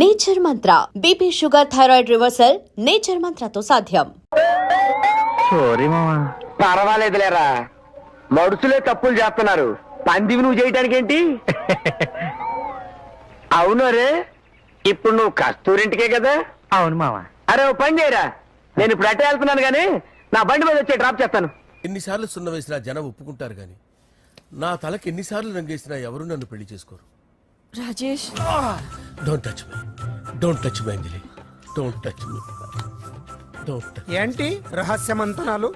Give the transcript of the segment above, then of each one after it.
Nature Mantra BP sugar thyroid reversal nature మంత్రతో సాధ్యం. Sorry మామా. పర్వాలేదులేరా. మడుసులే తప్పులు చేస్తున్నారు. పందివి నువ్వు చేయటానికి ఏంటి అవును రే ఇప్పుడు నువ్వు కస్తూరింటికే కదా? అవును మామా. అరే ఓ పని చేయరా. నేను ఇప్పుడు అట్టే వెళ్తున్నాను కానీ నా బండి మీద వచ్చి డ్రాప్ చేస్తాను. ఎన్నిసార్లు సున్న వేసినా జనం ఒప్పుకుంటారు గాని నా తలకి ఎన్నిసార్లు రంగేసినా ఎవరు నన్ను పెళ్ళి చేసుకోరు? Rajesh? Don't touch me don't touch me Anjali don't touch me don't ఏంటి? రహస్య మంతనాలు?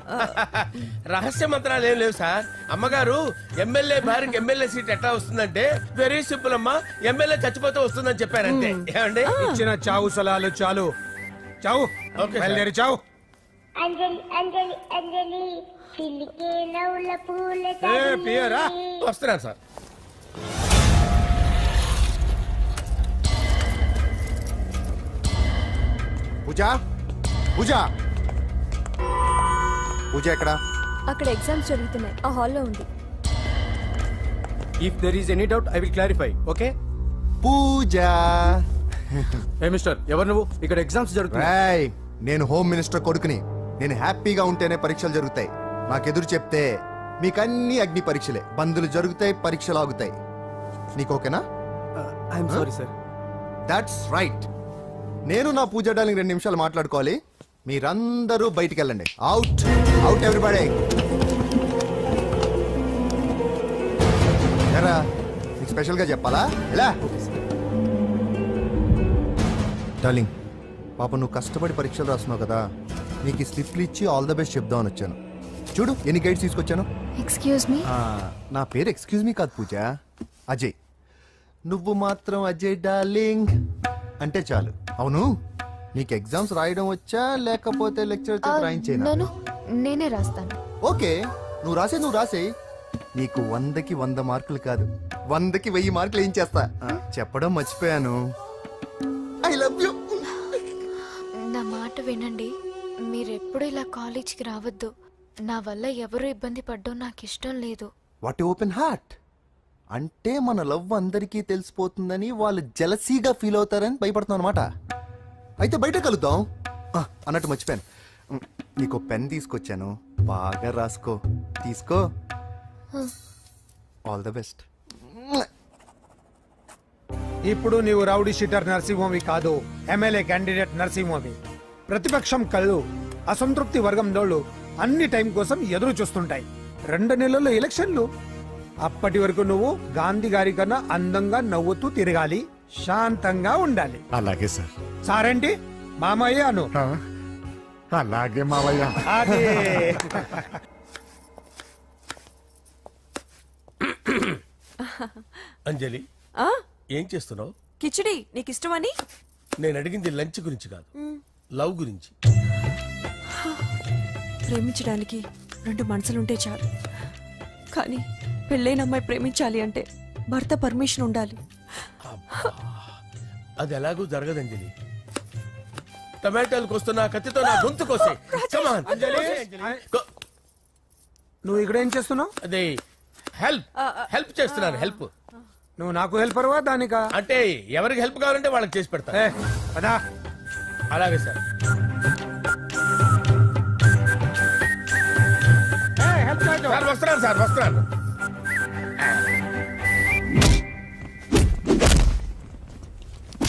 రహస్య మంత్రాలు ఏం లేవు సార్. అమ్మగారు ఎమ్మెల్యే భార్యకి ఎమ్మెల్యే సీట్ ఎట్లా వస్తుందంటే వెరీ సింపుల్ అమ్మా ఎమ్మెల్యే చచ్చిపోతే వస్తుందని చెప్పారంతే ఏమండి? ఇచ్చిన చావు సలాలు చాలు. చావు. ఓకే. బయలుదేరి చావు. అంజలి అంజలి అంజలి చిల్లికే నవ్వుల పూల ఏ పియరా? వస్తున్నాను సార్. పూజ? పూజ? పూజ ఎక్కడ? అక్కడ ఎగ్జామ్స్ జరుగుతున్నాయి. ఆ హాల్లో ఉంది. If there is any doubt I will clarify okay Pooja. A mister ఎవరు నువ్వు? ఇక్కడ ఎగ్జామ్స్ జరుగుతున్నాయి. రాయ్ నేను హోమ్ మినిస్టర్ కొడుకుని. నేను హ్యాపీగా ఉంటేనే పరీక్షలు జరుగుతాయి. నాకెదురు చెప్తే మీకన్నీ అగ్ని పరీక్షలే. బందులు జరుగుతాయి పరీక్షలు ఆగుతాయి. నీకు ఓకేనా? I'm sorry sir that's right నేను నా పూజ డాలింగ్ రెండు నిమిషాలు మాట్లాడుకోవాలి. మీరందరూ బయటికి వెళ్ళండి అవుట్ అవుట్ ఎవ్రీబడి ఎరా నీకు స్పెషల్గా చెప్పాలా? ఎలా? డార్లింగ్ పాప నువ్వు కష్టపడి పరీక్షలు రాస్తున్నావు కదా. నీకు స్లిప్లు ఇచ్చి ఆల్ ద బెస్ట్ చెప్దామని వచ్చాను. చూడు ఎన్ని గైడ్స్ తీసుకొచ్చాను? ఎక్స్క్యూజ్ మీ నా పేరు ఎక్స్క్యూజ్ మీ కాదు పూజ. అజయ్. నువ్వు మాత్రం అజయ్ డార్లింగ్. అంటే చాలు. అవును? నీకు ఎగ్జామ్స్ రాయడం వచ్చా లేకపోతే లెక్చర్ రాయించేనా? నేనే రాస్తాను. ఓకే. నువ్వు రాసే నువ్వు రాసే నీకు వందకి వంద మార్కులు కాదు. వందకి వెయ్యి మార్కులు ఏం చేస్తా? చెప్పడం మర్చిపోయాను. I love you. నా మాట వినండి. మీరెప్పుడు ఇలా కాలేజీకి రావద్దు. నా వల్ల ఎవరు ఇబ్బంది పడ్డం నాకు ఇష్టం లేదు. What open heart. అంటే మన లవ్ అందరికీ తెలిసిపోతుందని వాళ్ళు జలసీగా ఫీల్ అవుతారని భయపడుతున్నాం అనమాట అయితే బయట కలుద్దాం. ఆ, అన్నట్టు మర్చిపోయాను. ఉమ్, నీకు పెన్ తీసుకొచ్చాను. బాగా రాసుకో. తీసుకో. ఆల్ ద బెస్ట్ ఇప్పుడు నీవు రౌడీ షీటర్ నరసింహమి కాదు ఎమ్మెల్యే క్యాండిడేట్ నరసింహమి ప్రతిపక్షం కళ్ళు అసంతృప్తి వర్గం డోళ్ళు అన్ని టైం కోసం ఎదురు చూస్తుంటాయి. రెండు నెలల్లో ఎలక్షన్లు. అప్పటి వరకు నువ్వు గాంధీ గారి కన్నా అందంగా నవ్వుతూ తిరగాలి శాంతంగా ఉండాలి. అలాగే సార్. సారేంటి మామయ్య అను. ఆ, అలాగే మావయ్య అదే. అంజలి ఏం చేస్తున్నావు? కిచిడి నీకు ఇష్టమని నేను అడిగింది లంచ్ గురించి కాదు లవ్ గురించి. ప్రేమించడానికి రెండు మనసులుంటే చాలు. కానీ పెళ్ళైన అమ్మాయి ప్రేమించాలి అంటే భర్త పర్మిషన్ ఉండాలి. అది ఎలాగూ జరగదు అంజలి టమాటాలు కోస్తున్నా కత్తితో నా గొంతు కోసే. నువ్వు ఇక్కడ ఏం చేస్తున్నావు? అదే హెల్ప్ హెల్ప్ చేస్తున్నాను హెల్ప్. నువ్వు నాకు హెల్పర్వా దానికా? అంటే ఎవరికి హెల్ప్ కావాలంటే వాళ్ళకి చేసి పెడతా. పదా. అలాగే సార్. హెల్ప్. సార్ వస్తున్నాను సార్ వస్తున్నాను.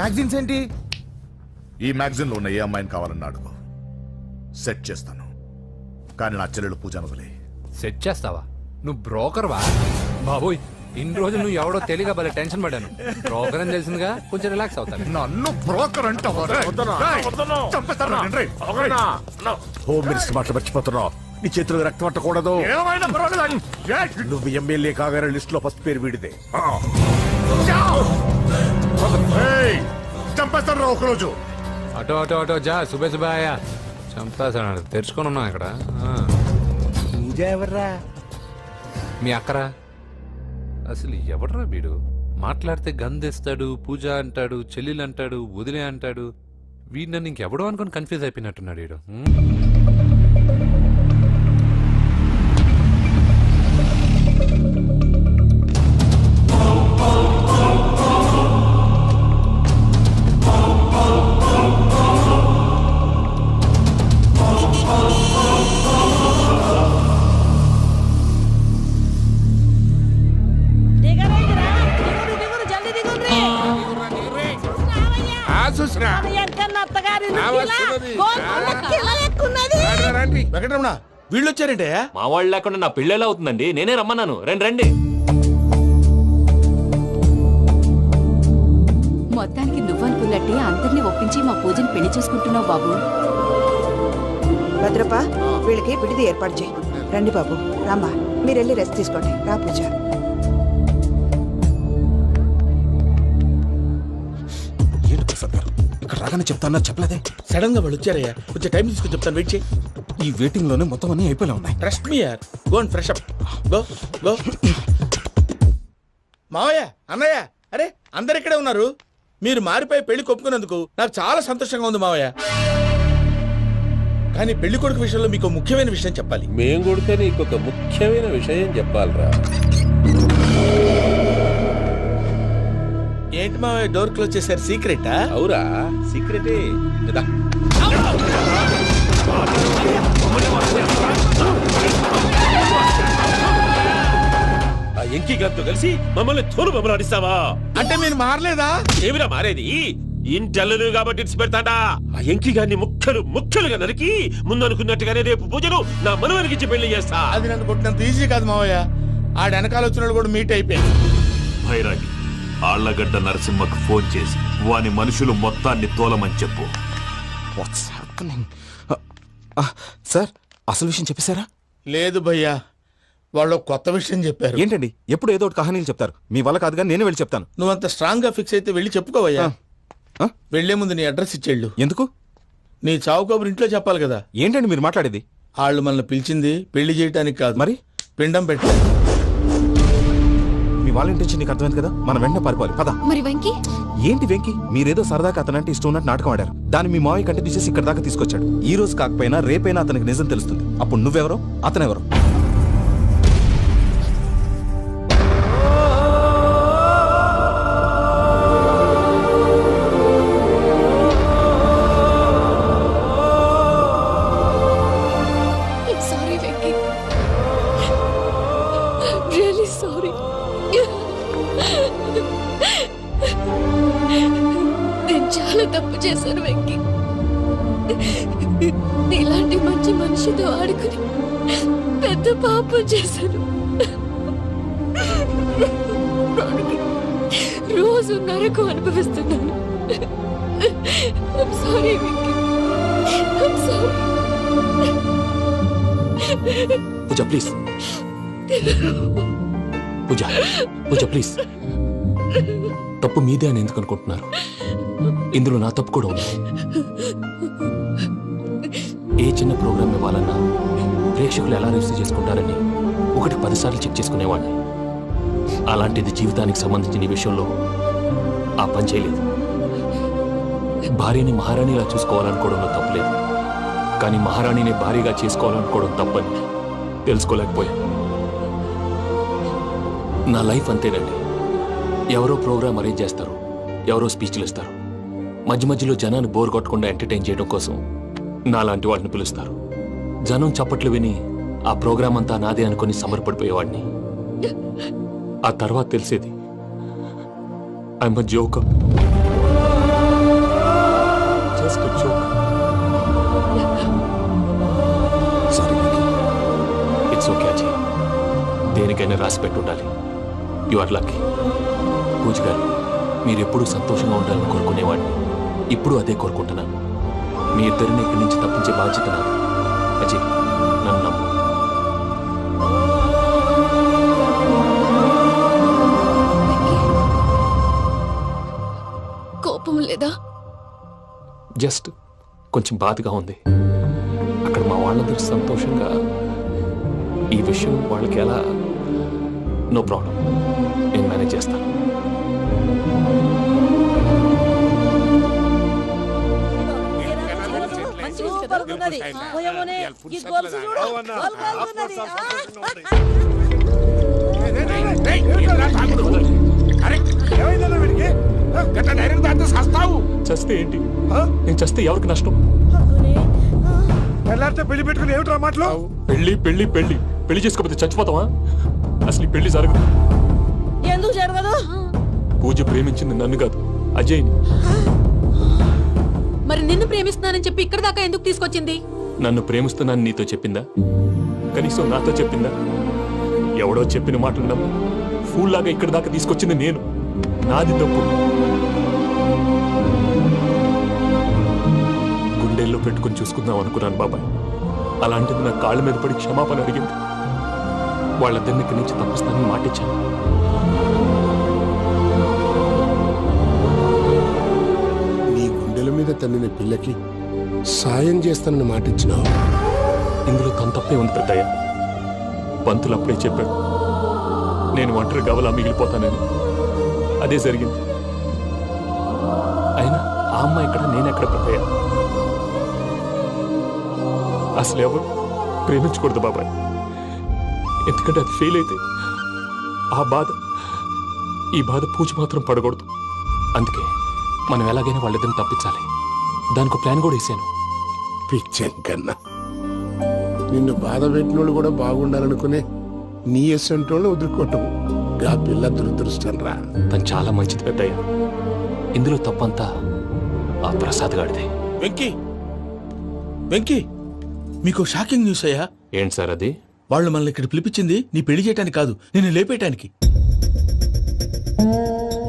మ్యాగజైన్స్ ఏంటి? ఈ మ్యాగజైన్లో ఉన్న ఏ అమ్మాయిని కావాలన్నాడు సెట్ చేస్తాను. కానీ నా చెల్లెలు పూజ వదిలే సెట్ చేస్తావా? నువ్వు బ్రోకర్ వా? బాబోయ్ ఇన్ని రోజులు నువ్వు ఎవడో తెలియక భలే టెన్షన్ పడ్డాను. ప్రోగ్రామ్ తెలిసిందిగా కొంచెం రిలాక్స్ అవుతాను. నన్ను బ్రోకర్ అంటావా? రేయ్. హోమ్ మినిస్టర్ మర్చిపోతున్నావు. నీ చేతులకు రక్తం పట్టకూడదు నువ్వు ఎమ్మెల్యే కాగానే లిస్ట్లో ఫస్ట్ పేరు వీడిదే. ఏయ్, చంపేస్తాను రా ఒకరోజు. అటో అటో అటో జా సుబే సుబాయ చంపేసాడు తెరుచుకొని ఉన్నాం ఇక్కడ. ఆ. పూజ ఎవర్రా? మీ అక్కరా? అసలు ఎవడరా వీడు? మాట్లాడితే గంధేస్తాడు పూజ అంటాడు చెల్లెలు అంటాడు వదిలే అంటాడు. వీడు నన్ను ఇంకెవడో అనుకుని కన్ఫ్యూజ్ అయిపోయినట్టున్నాడు వీడు హ్మ్. వెంకటరమణ వీళ్ళు వచ్చారంటే? మా వాళ్ళు లేకుండా నా పెళ్ళేలా అవుతుందండి. నేనే రమ్మన్నాను. రండి రండి. మొత్తానికి నువ్వనుకున్నట్టే అందరినీ ఒప్పించి మా పూజని పెళ్ళి చేసుకుంటున్నావు బాబు. భద్రప వీళ్ళకి విడిది ఏర్పాటు చేయి. రండి బాబు రామ్మా. మీరు వెళ్ళి రెస్ట్ తీసుకోండి. రా పూజ. రాగానే చెప్తాను చెప్పలేదే. సడన్గా వాళ్ళు వచ్చారయ్యా. కొంచెం టైం తీసుకుని చెప్తాను వెయిట్ చేయి. ఈ వెయిటింగ్లోనే మొత్తం అన్ని అయిపోయి ఉన్నాయి. ట్రస్ట్ మీ యార్ go and fresh up go go మావయ్య అన్నయ్య అరే అందరు ఇక్కడే ఉన్నారు. మీరు మారిపోయి పెళ్ళి కొప్పుకున్నందుకు నాకు చాలా సంతోషంగా ఉంది మావయ్య. కానీ పెళ్ళి కొడుకు విషయంలో మీకు ముఖ్యమైన విషయం చెప్పాలి. మేం కొడితే నీకు ఒక ముఖ్యమైన విషయం చెప్పాలరా. ఏంటి మావయ్య డోర్ క్లోజ్ చేశారు? సీక్రెటా? అవురా. సీక్రెటే. ఆ ఎంకి గారితో కలిసి మమ్మల్ని తోలు బొమ్మలాడిస్తావా? అంటే మీరు మారలేదా? ఏమిరా మారేది? ఇంటల్లు కాబట్టి ఇడిచి పెడతాడా. ఆ ఎంకి గారిని ముక్కలు ముక్కలుగా నరికి ముందు అనుకున్నట్టుగానే రేపు పూజలు నా మనవనికిచ్చి పెళ్ళి చేస్తా. అది నన్ను కొట్టినంత ఈజీ కాదు మావయ్య. ఆడ వెనకాల వచ్చిన కూడా మీట్ అయిపోయారు. భైరాగి. ఆళ్ళగడ్డ నరసింహకు ఫోన్ చేసి వాని మనుషులు మొత్తాన్ని తోలమని చెప్పు. సార్ అసలు విషయం చెప్పేశారా? లేదు భయ్యా వాళ్ళు కొత్త విషయం చెప్పారు. ఏంటండి? ఎప్పుడు ఏదో ఒకటి కహానీలు చెప్తారు. మీ వల్ల కాదుగా నేనే వెళ్ళి చెప్తాను. నువ్వంత స్ట్రాంగ్గా ఫిక్స్ అయితే వెళ్ళి చెప్పుకోవయ్యా ఆ? వెళ్ళే ముందు నీ అడ్రస్ ఇచ్చేళ్ళు. ఎందుకు? నీ చావు కబురు ఇంట్లో చెప్పాలి కదా. ఏంటండి మీరు మాట్లాడేది? వాళ్ళు మనల్ని పిలిచింది పెళ్ళి చేయటానికి కాదు. మరి? పిండం పెట్టి మీ వాళ్ళ ఇంటెన్షన్ నీకు అర్థమైంది కదా? మనం వెంటనే పారిపోవాలి. పద. మరి వెంకీ? ఏంటి వెంకి? మీరేదో సరదాగా అతనంటే ఇష్టం ఉన్నట్టు నాటకం ఆడారు. దాన్ని మీ మావయ్య కంటే తీసేసి ఇక్కడ దాకా తీసుకొచ్చాడు. ఈ రోజు కాకపోయినా రేపైనా అతనికి నిజం తెలుస్తుంది. అప్పుడు నువ్వెవరో? అతనెవరో? ఇలాంటి మంచి మనిషితో ఆడుకుని పెద్ద పాపం చేశాను రోజు నరకు అనుభవిస్తున్నాను. Sorry Pooja please Pooja Pooja please తప్పు మీదే అని ఎందుకు అనుకుంటున్నారు? ఇందులో నా తప్పు కూడా ఉంది. ఏ చిన్న ప్రోగ్రామ్ ఇవ్వాలన్నా ప్రేక్షకులు ఎలా రిసీవ్ చేసుకుంటారని ఒకటి పదిసార్లు చెక్ చేసుకునేవాడిని. అలాంటిది జీవితానికి సంబంధించిన ఈ విషయంలో ఆ పని చేయలేదు. భార్యని మహారాణిలా చూసుకోవాలనుకోవడంలో తప్పలేదు. కానీ మహారాణిని భారీగా చేసుకోవాలనుకోవడం తప్పని తెలుసుకోలేకపోయా నా లైఫ్ అంతేనండి. ఎవరో ప్రోగ్రామ్ అరేంజ్ చేస్తారు ఎవరో స్పీచ్లు ఇస్తారు. మధ్య మధ్యలో జనాన్ని బోర్ కొట్టకుండా ఎంటర్టైన్ చేయడం కోసం నాలాంటి వాడిని పిలుస్తారు. జనం చప్పట్లు విని ఆ ప్రోగ్రాం అంతా నాదే అనుకుని సమర్పడిపోయేవాడిని. ఆ తర్వాత తెలిసేది I'm joke just joke sorry it's okay Ajay దేనికైనా రాసి పెట్టుండాలి. యు ఆర్ లక్కీ పూజ గారు మీరు ఎప్పుడూ సంతోషంగా ఉండాలని కోరుకునేవాడిని. ఇప్పుడు అదే కోరుకుంటున్నాను. మీ ఇద్దరిని ఇక్కడి నుంచి తప్పించే బాధ్యత నాది. అజయ్ నన్ను నమ్ము. కోపం లేదా? జస్ట్ కొంచెం బాధగా ఉంది. అక్కడ మా వాళ్ళందరూ సంతోషంగా ఈ విషయం వాళ్ళకి ఎలా? No problem. నేను మేనేజ్ చేస్తాను. చస్తే ఏంటి? నేను చస్తే ఎవరికి నష్టం? పెళ్ళి పెట్టుకుని ఏమిట్రా మాటలు? పెళ్ళి పెళ్ళి పెళ్ళి. పెళ్ళి చేసుకోకపోతే చచ్చిపోతావా? అసలు ఈ పెళ్ళి జరగదు. ఎందుకు జరగదు? పూజ ప్రేమించింది నన్ను కాదు. అజయ్ని. నిన్ను ప్రేమిస్తున్నానని చెప్పి ఇక్కడ దాకా ఎందుకు తీసుకొచ్చింది? నన్ను ప్రేమిస్తున్నాను నీతో చెప్పిందా? కనీసం నాతో చెప్పిందా? ఎవడో చెప్పిన మాటలు నమ్ము ఫూల్ లాగా ఇక్కడి దాకా తీసుకొచ్చింది నేను. నాది తప్పు. గుండెల్లో పెట్టుకుని చూసుకుందాం అనుకున్నాను బాబాయ్. అలాంటిది నా కాళ్ళ మీద పడి క్షమాపణ అడిగింది. వాళ్ళిద్దరిని ఇక్కడి నుంచి తప్పిస్తానని మాటిచ్చాను. మీద తన్నిన పిల్లకి సాయం చేస్తానని మాటిచ్చినావు ఇందులో తన తప్పే ఉంది పెద్దయ్య. పంతులు అప్పుడే చెప్పాడు నేను ఒంటరి గవలా మిగిలిపోతానని. అదే జరిగింది. అయినా ఆ అమ్మాయి ఎక్కడ నేనెక్కడ పెద్దయ్య? అసలు ఎవరు? ప్రేమించకూడదు బాబాయ్. ఎందుకంటే అది ఫెయిల్ అయితే ఆ బాధ ఈ బాధ పూజ మాత్రం పడకూడదు. అందుకే మనం ఎలాగైనా వాళ్ళిద్దరిని తప్పించాలి. దానికి ప్లాన్ కూడా వేసాను. పిచ్చం కన్నా. నిన్ను బాధ పెట్టినోళ్ళు కూడా బాగుండాలనుకునే నీ ఎస్సంటోళ్ళు వదులుకోవటం. గా పిల్ల దురదృష్టం రా. తను చాలా మంచిది పెద్దయ్య. ఇందులో తప్పంతా ఆ ప్రసాద్ గాడిదే వెంకీ! వెంకీ! మీకు షాకింగ్ న్యూస్ అయ్యా? ఏంటి సార్ అది? వాళ్ళు మనల్ని ఇక్కడ పిలిపించింది నీ పెళ్ళి చేయటానికి కాదు నేను లేపేయటానికి.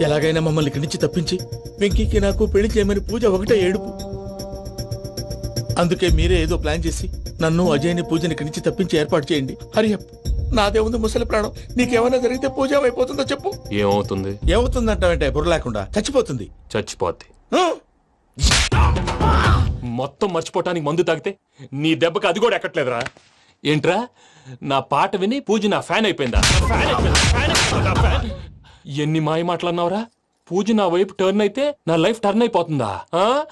ఎలాగైనా మమ్మల్ని ఇక్కడి నుంచి తప్పించి వెంకీకి నాకు పెళ్ళి చేయమని పూజ ఒకటే ఏడుపు అందుకే మీరే ఏదో ప్లాన్ చేసి నన్ను అజయ్ని పూజని ఇక్కడి నుంచి తప్పించి ఏర్పాటు చేయండి హరియప్ నాదే ఉంది ముసలి ప్రాణం నీకేమైనా జరిగితే పూజ అయిపోతుందో చెప్పు ఏమవుతుంది ఏమవుతుందంటావంటే బుర్ర లేకుండా చచ్చిపోతుంది చచ్చిపోద్ది? మొత్తం మర్చిపోవటానికి మందు తాగితే నీ దెబ్బకి అది కూడా ఎక్కట్లేదురా ఏంట్రా నా పాట విని పూజ నా ఫ్యాన్ అయిపోయిందా ఫ్యాన్ అయిపోయిందా? ఫ్యాన్ అయిపోయిందా? ఫ్యాన్? ఎన్ని మాయ మాటలన్నావురా? పూజ నా వైపు టర్న్ అయితే నా లైఫ్ టర్న్ అయిపోతుందా? ఆ?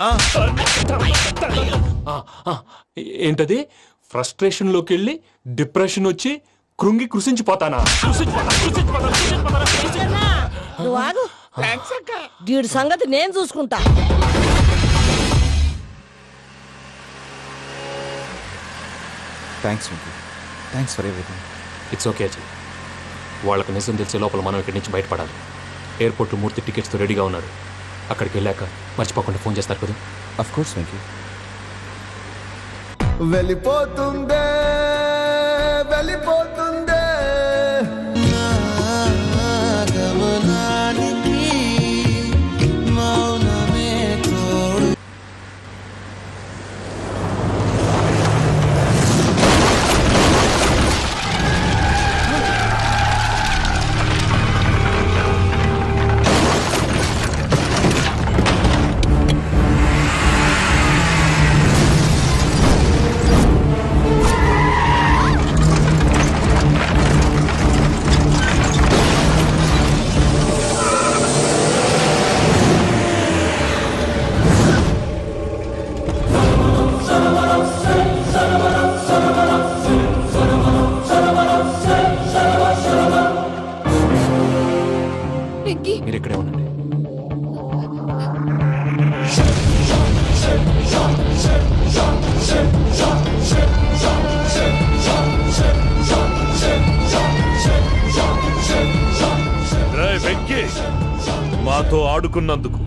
ఆ, ఆ, ఏంటది? ఫ్రస్ట్రేషన్లోకి వెళ్ళి డిప్రెషన్ వచ్చి కృంగి కృషించిపోతానా కృషించిపోతా, కృషించిపోతా, కృషించిపోతా, కృషించిపోతా. నువ్వు ఆగు. వీడి సంగతి నేను చూసుకుంటా. Thanks thanks for everything it's okay Ajay వాళ్ళకి నిజం తెలిసే లోపల మనం ఇక్కడి నుంచి బయటపడాలి. ఎయిర్పోర్ట్ మూర్తి టికెట్స్తో రెడీగా ఉన్నాడు. అక్కడికి వెళ్ళాక మర్చిపోకుండా ఫోన్ చేస్తారు కదా? Of course Venky. వెళ్ళిపోతుందే వెళ్ళిపోతుందే. మాతో ఆడుకున్నందుకు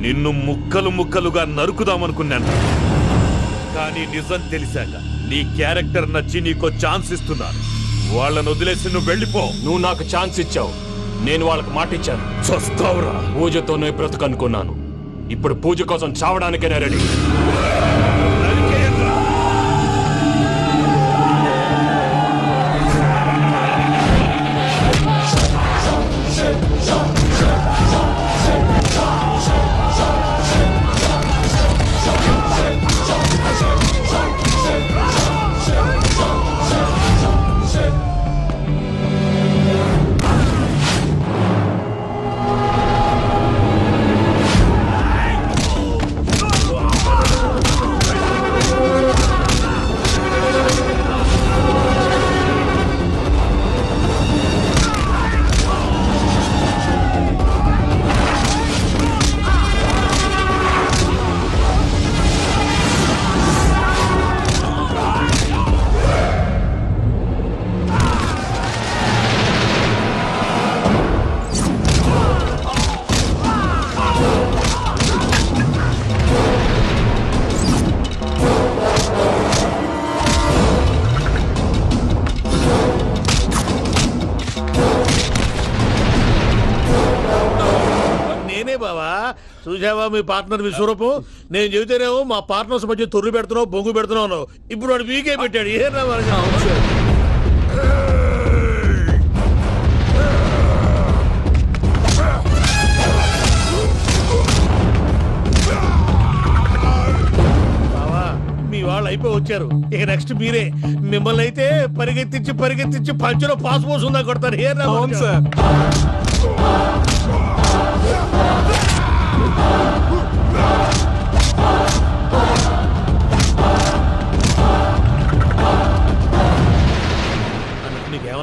నిన్ను ముక్కలు ముక్కలుగా నరుకుదామనుకున్నాను. కానీ నిజం తెలిసాక నీ క్యారెక్టర్ నచ్చి నీకో ఛాన్స్ ఇస్తున్నాను. వాళ్ళను వదిలేసి నువ్వు వెళ్ళిపో. నువ్వు నాకు ఛాన్స్ ఇచ్చావు. నేను వాళ్ళకి మాట ఇచ్చాను. చస్తావురా. పూజతోనే బ్రతుకనుకున్నాను. ఇప్పుడు పూజ కోసం చావడానికైనా రెడీ. చూసావా మీ పార్ట్నర్ విశ్వరూపం నేను చెబితేనేమో మా పార్ట్నర్స్ మధ్య తొర్రు పెడుతున్నావు బొంగు పెడుతున్నావు ఇప్పుడు వాడు వీకే పెట్టాడు. ఏ బావా మీ వాళ్ళు అయిపోయి వచ్చారు. ఇక నెక్స్ట్ మీరే. మిమ్మల్ని అయితే పరిగెత్తించి పరిగెత్తించి పంచలో పాస్ పోస్ కొడతారు. ఏ సార్.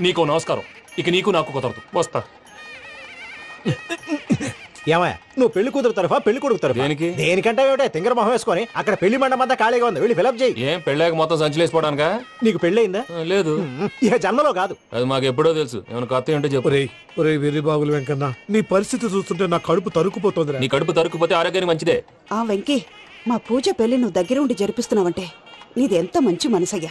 నీకు నమస్కారం. ఇక నీకు నాకు కుదరదు. వస్తా. ఏమయ్య నువ్వు పెళ్ళి కూతురు తరఫా పెళ్ళి కొడుకు తరఫా? దేనికి? దేనికంటే ఏమిటే తింగర మొహం వేసుకొని అక్కడ పెళ్ళి మండపం అంతా ఖాళీగా ఉంది. వెళ్ళి ఫిలప్ చేయి. ఏం పెళ్ళాక మొత్తం సంచలేసిపోవడానికా? నీకు పెళ్ళయిందా? లేదు. ఇక జన్మలో కాదు. అది మాకు ఎప్పుడో తెలుసు. ఏమైనా కొత్త ఉంటే చెప్పు. ఒరేయ్ బాగులు వెంకన్న నీ పరిస్థితి చూస్తుంటే నా కడుపు తరుక్కుపోతుంది నీ కడుపు తరుక్కుపోతే ఆరోగ్యానికి మంచిదే. ఆ వెంకీ మా పూజ పెళ్ళి నువ్వు దగ్గర ఉండి జరిపిస్తున్నావంటే నీది ఎంత మంచి మనసయ్యా.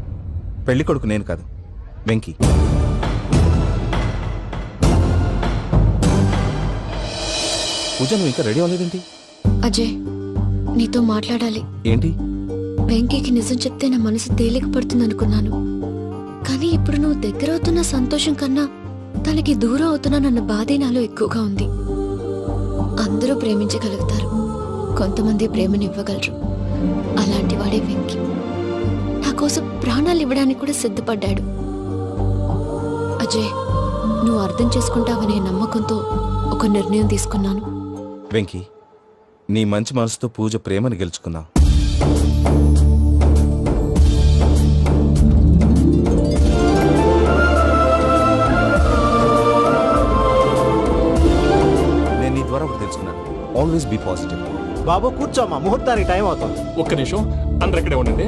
పెళ్ళి కొడుకు నేను కాదు. వెంకీ. పూజ నువ్వు ఇంకా రెడీ అవ్వలేదేంటి? అజయ్ నీతో మాట్లాడాలి. ఏంటి? వెంకీకి నిజం చెప్తే నా మనసు తేలిక పడుతుంది అనుకున్నాను కానీ ఇప్పుడు నువ్వు దగ్గర అవుతున్న సంతోషం కన్నా తనకి దూరం అవుతున్నానన్న బాధే నాలో ఎక్కువగా ఉంది. అందరూ ప్రేమించగలుగుతారు. కొంతమంది ప్రేమని ఇవ్వగలరు అలాంటి వాడే వెంకి. కోసం ప్రాణాలు ఇవ్వడానికి కూడా సిద్ధపడ్డాడు. అజయ్ నువ్వు అర్థం చేసుకుంటావనే నమ్మకంతో ఒక నిర్ణయం తీసుకున్నాను. వెంకీ నీ మంచి మనసుతో పూజ ప్రేమను గెలుచుకున్నా నేను నీ ద్వారా తెలుసుకున్నాను. ఆల్వేస్ బీ పాజిటివ్ బాబు కూర్చోమా ముహూర్తానికి టైం అవుతుంది. ఒక్క నిమిషం. అందరు ఇక్కడే ఉండండి.